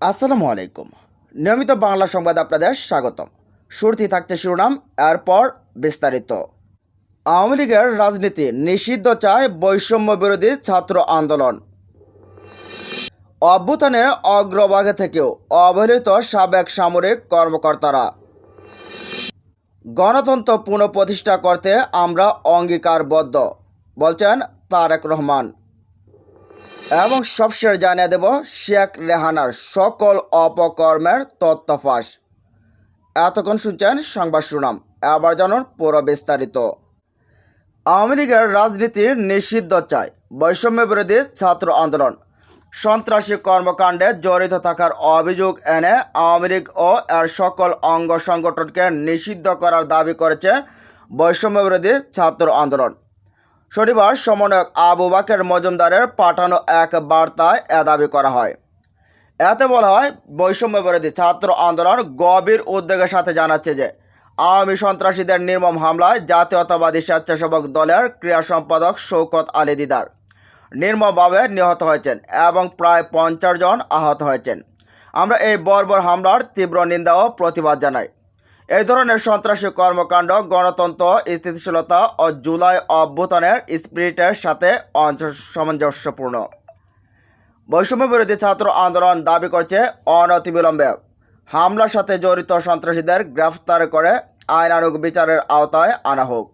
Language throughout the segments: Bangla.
আসসালামু আলাইকুম। নিয়মিত বাংলা সংবাদ আপনাদের স্বাগতম। শুরুতেই থাকছে শিরোনাম, এরপর বিস্তারিত। আওয়ামী লীগের রাজনীতি নিষিদ্ধ চায় বৈষম্য বিরোধী ছাত্র আন্দোলন। অভ্যুত্থানের অগ্রভাগে থেকেও অবহেলিত সাবেক সামরিক কর্মকর্তারা। গণতন্ত্র পুনঃপ্রতিষ্ঠা করতে আমরা অঙ্গীকারবদ্ধ, বলছেন তারেক রহমান। এবং সবশেষ জানিয়ে দেব, শেখ রেহানার সকল অপকর্মের তথ্য ফাঁস এতক্ষণ শুনছেন সংবাদ শুনাম এবার জানুন পুরো বিস্তারিত। আওয়ামী লীগের রাজনীতি নিষিদ্ধ চায়। বৈষম্য বিরোধী ছাত্র আন্দোলন। সন্ত্রাসী কর্মকাণ্ডে জড়িত থাকার অভিযোগ এনে আওয়ামী লীগ ও এর সকল অঙ্গ সংগঠনকে নিষিদ্ধ করার দাবি করেছে বৈষম্য বিরোধী ছাত্র আন্দোলন। শনিবার সমন্বয়ক আবু বাকের মজুমদারের পাঠানো এক বার্তায় এ দাবি করা হয়। এতে বলা হয়, বৈষম্য বিরোধী ছাত্র আন্দোলন গভীর উদ্বেগের সাথে জানাচ্ছে যে, আওয়ামী সন্ত্রাসীদের নির্মম হামলায় জাতীয়তাবাদী স্বেচ্ছাসেবক দলের ক্রীড়া সম্পাদক শৌকত আলী দিদার নির্মমভাবে নিহত হয়েছেন এবং প্রায় পঞ্চাশ জন আহত হয়েছেন। আমরা এই বর্বর হামলার তীব্র নিন্দা ও প্রতিবাদ জানাই। এই ধরনের সন্ত্রাসী কর্মকাণ্ড, গণতন্ত্র, স্থিতিশীলতা ও জুলাই অভ্যুত্থানের স্পিরিটের সাথে সামঞ্জস্যপূর্ণ বৈষম্য বিরোধী ছাত্র আন্দোলন দাবি করছে অনতিবিলম্বে। হামলার সাথে জড়িত সন্ত্রাসীদের গ্রেফতার করে আইনানুগ বিচারের আওতায় আনা হোক।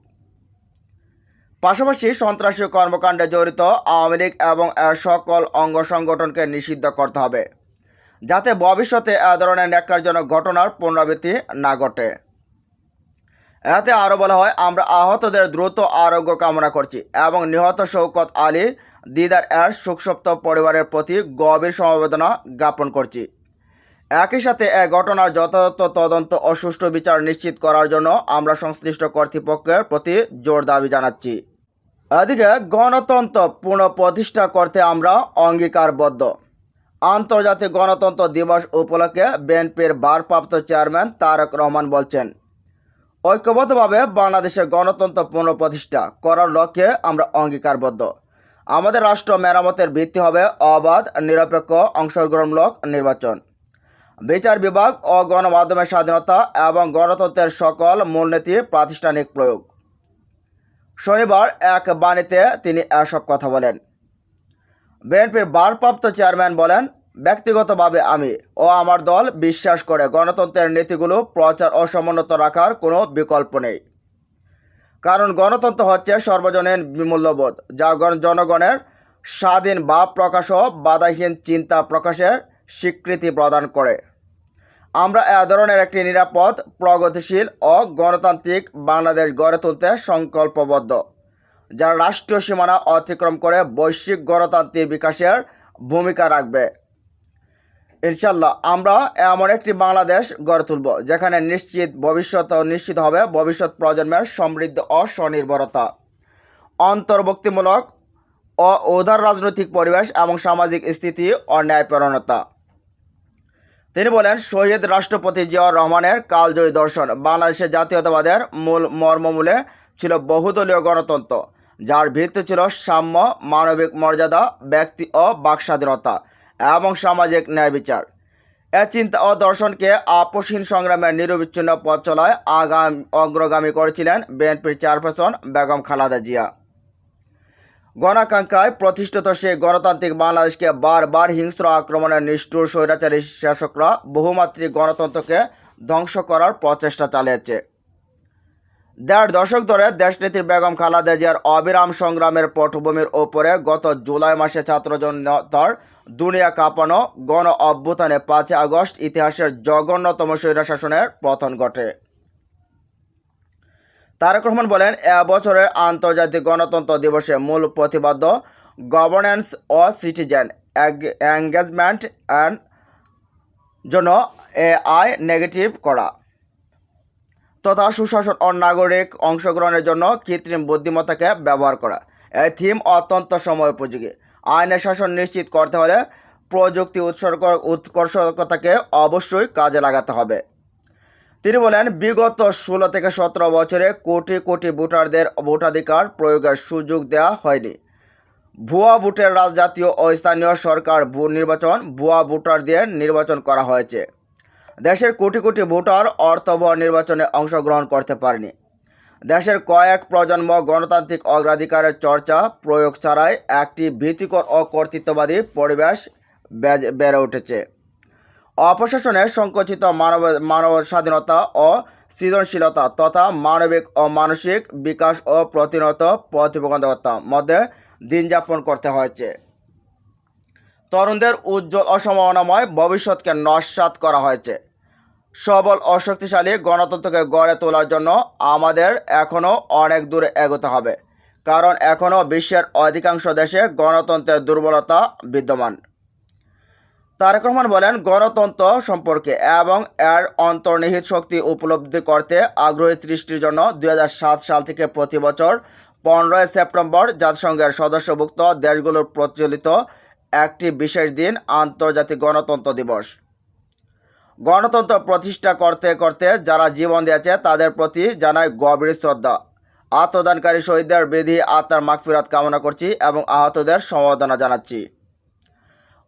পাশাপাশি সন্ত্রাসী কর্মকাণ্ডে জড়িত আওয়ামী লীগ এবং এর সকল অঙ্গ সংগঠনকে নিষিদ্ধ করতে হবে। যাতে ভবিষ্যতে এ ধরনের ন্যাক্কারজনক ঘটনার পুনরাবৃত্তি না ঘটে। এতে আরও বলা হয়, আমরা আহতদের দ্রুত আরোগ্য কামনা করছি এবং নিহত শৌকত আলী, দিদার এর শোকসপ্ত পরিবারের প্রতি গভীর সমবেদনা জ্ঞাপন করছি। একই সাথে এ ঘটনার যথাযথ তদন্ত ও সুষ্ঠু বিচার নিশ্চিত করার জন্য আমরা সংশ্লিষ্ট কর্তৃপক্ষের প্রতি জোর দাবি জানাচ্ছি। এদিকে গণতন্ত্র পুনঃপ্রতিষ্ঠা করতে আমরা অঙ্গীকারবদ্ধ। আন্তর্জাতিক গণতন্ত্র দিবস উপলক্ষে বিএনপির ভারপ্রাপ্ত চেয়ারম্যান তারেক রহমান বলছেন, ঐক্যবদ্ধভাবে বাংলাদেশের গণতন্ত্র পুনঃপ্রতিষ্ঠা করার লক্ষ্যে আমরা অঙ্গীকারবদ্ধ। আমাদের রাষ্ট্র মেরামতের ভিত্তি হবে অবাধ, নিরপেক্ষ, অংশগ্রহণমূলক নির্বাচন। বিচার বিভাগ ও গণমাধ্যমের স্বাধীনতা এবং গণতন্ত্রের সকল মূলনীতি প্রাতিষ্ঠানিক প্রয়োগ। শনিবার এক বাণীতে তিনি এসব কথা বলেন। বিএনপির ভারপ্রাপ্ত চেয়ারম্যান বলেন, ব্যক্তিগতভাবে আমি ও আমার দল বিশ্বাস করে গণতন্ত্রের নীতিগুলো প্রচার ও সমুন্নত রাখার কোনো বিকল্প নেই। কারণ গণতন্ত্র হচ্ছে সর্বজনীন মূল্যবোধ, যা জনগণের স্বাধীন ভাব প্রকাশ ও বাধাহীন চিন্তা প্রকাশের স্বীকৃতি প্রদান করে। আমরা এ ধরনের একটি নিরাপদ, প্রগতিশীল ও গণতান্ত্রিক বাংলাদেশ গড়ে তুলতে সংকল্পবদ্ধ। যারা রাষ্ট্রীয় সীমানা অতিক্রম করে বৈশ্বিক গণতান্ত্রিক বিকাশের ভূমিকা রাখবে। ইনশাল্লাহ আমরা এমন একটি বাংলাদেশ গড়ে তুলব, যেখানে নিশ্চিত ভবিষ্যৎ নিশ্চিত হবে ভবিষ্যৎ প্রজন্মের সমৃদ্ধ ও স্বনির্ভরতা। অন্তর্ভুক্তিমূলক ও উদার রাজনৈতিক পরিবেশ এবং সামাজিক স্থিতি ও ন্যায়পরণতা তিনি বলেন, শহীদ রাষ্ট্রপতি জিয়াউর রহমানের কালজয়ী দর্শন বাংলাদেশের জাতীয়তাবাদের মূল মর্মমূলে ছিল বহুদলীয় গণতন্ত্র, যার ভিত্তি ছিল সাম্য, মানবিক মর্যাদা, ব্যক্তি ও বাকস্বাধীনতা এবং সামাজিক ন্যায় বিচার। এ চিন্তা ও দর্শনকে আপোষহীন সংগ্রামের নিরবিচ্ছিন্ন পথ চলায় আগাম অগ্রগামী করেছিলেন বিএনপির চেয়ারপারসন বেগম খালাদা জিয়া। গণাকাঙ্ক্ষায় প্রতিষ্ঠিত সেই গণতান্ত্রিক বাংলাদেশকে বারবার হিংস্র আক্রমণের নিষ্ঠুর স্বৈরাচারী শাসকরা বহুমাত্রিক গণতন্ত্রকে ধ্বংস করার প্রচেষ্টা চালিয়েছে। দেড় দশক ধরে দেশনেত্রী বেগম খালাদা জিয়ার অবিরাম সংগ্রামের পটভূমির ওপরে গত জুলাই মাসে ছাত্র জনতার দুনিয়া কাঁপানো গণ অভ্যুত্থানে পাঁচই আগস্ট ইতিহাসের জঘন্যতম স্বৈরশাসনের পতন ঘটে। তারেক রহমান বলেন, এ বছরের আন্তর্জাতিক গণতন্ত্র দিবসে মূল প্রতিবাদ্য গভর্নেন্স ও সিটিজেন এঙ্গেজমেন্ট অ্যান্ড জন্য এআই নেগেটিভ করা। তথা সুশাসন ও নাগরিক অংশগ্রহণের জন্য কৃত্রিম বুদ্ধিমত্তাকে ব্যবহার করা। এই থিম অত্যন্ত সময় উপযোগী। আইনের শাসন নিশ্চিত করতে হলে প্রযুক্তি উৎসর্গ, উৎকর্ষকতাকে অবশ্যই কাজে লাগাতে হবে। তিনি বলেন, বিগত ষোলো থেকে সতেরো বছরে কোটি কোটি ভোটারদের ভোটাধিকার প্রয়োগের সুযোগ দেওয়া হয়নি। ভুয়া ভোটের রাজ জাতীয় ও স্থানীয় সরকার ভোট নির্বাচন, ভুয়া ভোটার দিয়ে নির্বাচন করা হয়েছে। দেশের কোটি কোটি ভোটার অর্থবহ নির্বাচনে অংশগ্রহণ করতে পারেনি। দেশের কয়েক প্রজন্ম গণতান্ত্রিক অগ্রাধিকারের চর্চা প্রয়োগ ছাড়াই একটি ভীতিকর ও কর্তৃত্ববাদী পরিবেশ বেড়ে উঠেছে। অপশাসনে সংকুচিত মানব মানব স্বাধীনতা ও সৃজনশীলতা তথা মানবিক ও মানসিক বিকাশ ও প্রতিনত প্রতিবন্ধকতার মধ্যে দিন যাপন করতে হয়েছে। তরুণদের উজ্জ্বল ও সম্ভাবনাময় ভবিষ্যৎকে নস্বাত করা হয়েছে। সবল ও শক্তিশালী গণতন্ত্রকে গড়ে তোলার জন্য আমাদের এখনও অনেক দূরে এগোতে হবে, কারণ এখনও বিশ্বের অধিকাংশ দেশে গণতন্ত্রের দুর্বলতা বিদ্যমান। তারেক রহমান বলেন, গণতন্ত্র সম্পর্কে এবং এর অন্তর্নিহিত শক্তি উপলব্ধি করতে আগ্রহী সৃষ্টির জন্য দু হাজার সাত সাল থেকে প্রতি বছর পনেরোই সেপ্টেম্বর জাতিসংঘের সদস্যভুক্ত দেশগুলোর প্রচলিত একটি বিশেষ দিন আন্তর্জাতিক গণতন্ত্র দিবস। গণতন্ত্র প্রতিষ্ঠা করতে করতে যারা জীবন দিয়েছে, তাদের প্রতি জানাই গভীর শ্রদ্ধা। আত্মদানকারী শহীদদের বিধি আত্মার মাগফিরাত কামনা করছি এবং আহতদের সমবেদনা জানাচ্ছি।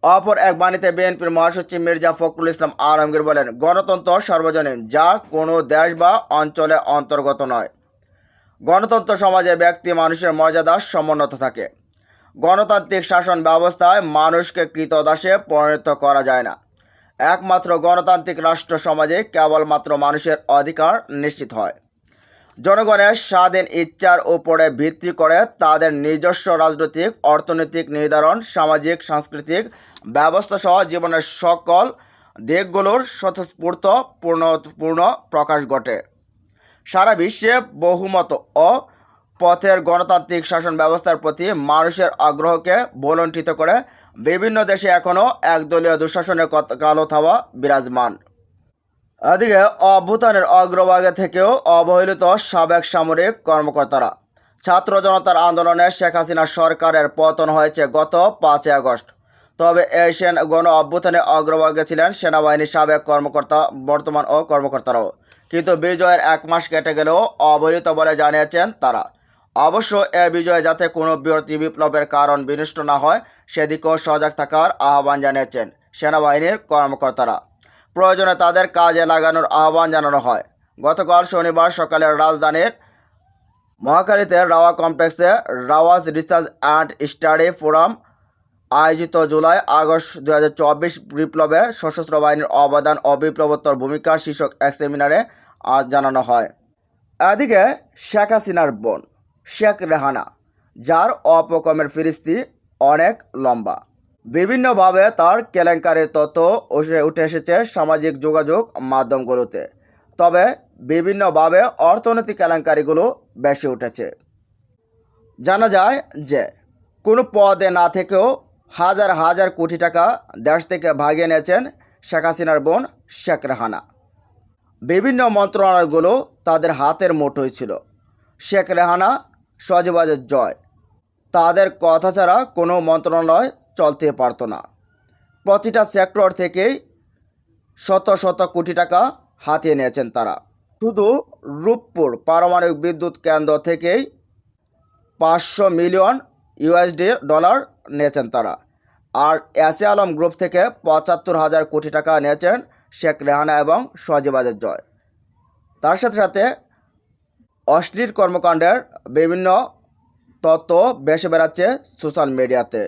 অপর এক বাণীতে বিএনপির মহাসচিব মির্জা ফখরুল ইসলাম আলমগীর বলেন, গণতন্ত্র সর্বজনীন, যা কোনো দেশ বা অঞ্চলে অন্তর্গত নয়। গণতন্ত্র সমাজে ব্যক্তি, মানুষের মর্যাদা সমুন্নত থাকে। গণতান্ত্রিক শাসন ব্যবস্থায় মানুষকে কৃতদাসে পরিণত করা যায় না। একমাত্র গণতান্ত্রিক রাষ্ট্র সমাজে কেবলমাত্র মানুষের অধিকার নিশ্চিত হয়। জনগণের স্বাধীন ইচ্ছার উপরে ভিত্তি করে তাদের নিজস্ব রাজনৈতিক, অর্থনৈতিক নির্ধারণ, সামাজিক, সাংস্কৃতিক ব্যবস্থা সহ জীবনের সকল দিকগুলোর স্বতঃস্ফূর্ত পূর্ণ পূর্ণ প্রকাশ ঘটে। সারা বিশ্বে বহুমত ও পথের গণতান্ত্রিক শাসন ব্যবস্থার প্রতি মানুষের আগ্রহকে বলণ্ঠিত করে বিভিন্ন দেশে এখনও একদলীয় দুঃশাসনের কালো থাওয়া বিরাজমান। এদিকে অভ্যুত্থানের অগ্রভাগে থেকেও অবহেলিত সাবেক সামরিক কর্মকর্তারা। ছাত্র জনতার আন্দোলনে শেখ হাসিনা সরকারের পতন হয়েছে গত পাঁচই আগস্ট। তবে এই সেন গণ অভ্যুত্থানে অগ্রভাগে ছিলেন সেনাবাহিনীর সাবেক কর্মকর্তা, বর্তমান ও কর্মকর্তারাও। কিন্তু বিজয়ের এক মাস কেটে গেলেও অবহেলিত বলে জানিয়েছেন তারা। অবশ্য এ বিজয়ে যাতে কোনো বিরতি বিপ্লবের কারণ বিনষ্ট না হয়, সেদিকেও সজাগ থাকার আহ্বান জানিয়েছেন সেনাবাহিনীর কর্মকর্তারা। প্রয়োজনে তাদের কাজে লাগানোর আহ্বান জানানো হয়। গতকাল শনিবার সকালে রাজধানীর মহাখালীতে রাওয়া কমপ্লেক্সে Rawaz research and study forum আয়োজিত জুলাই আগস্ট দু হাজার চব্বিশ বিপ্লবে সশস্ত্র বাহিনীর অবদান ও বিপ্লবোত্তর ভূমিকা শীর্ষক এক সেমিনারে আজ জানানো হয়। এদিকে শেখ হাসিনার বোন শেখ রেহানা, যার অপকমের ফিরিস্তি অনেক লম্বা। বিভিন্নভাবে তার কেলেঙ্কারির তথ্য উঠে উঠে এসেছে সামাজিক যোগাযোগ মাধ্যমগুলোতে। তবে বিভিন্নভাবে অর্থনৈতিক কেলেঙ্কারিগুলো বেশি উঠেছে। জানা যায় যে, কোনো পদে না থেকেও হাজার হাজার কোটি টাকা দেশ থেকে ভাগিয়ে নিয়েছেন শেখ হাসিনার বোন শেখ রেহানা। বিভিন্ন মন্ত্রণালয়গুলো তাদের হাতের মুঠোয় ছিল। শেখ রেহানা সজবাজের জয়। তাদের কথা ছাড়া কোনো মন্ত্রণালয় চলতে পারতো না। প্রতিটা সেক্টর থেকেই শত শত কোটি টাকা হাতিয়ে নিয়েছেন তারা। শুধু রূপপুর পারমাণবিক বিদ্যুৎ কেন্দ্র থেকেই পাঁচশো মিলিয়ন ইউএসডি ডলার নিয়েছেন তারা। আর এসে আলম গ্রুপ থেকে পঁচাত্তর হাজার কোটি টাকা নিয়েছেন শেখ রেহানা এবং সজিবাজের জয়। তার সাথে সাথে অশ্লীল কর্মকাণ্ডের বিভিন্ন তথ্য বেশি বেড়াচ্ছে সোশ্যাল মিডিয়াতে।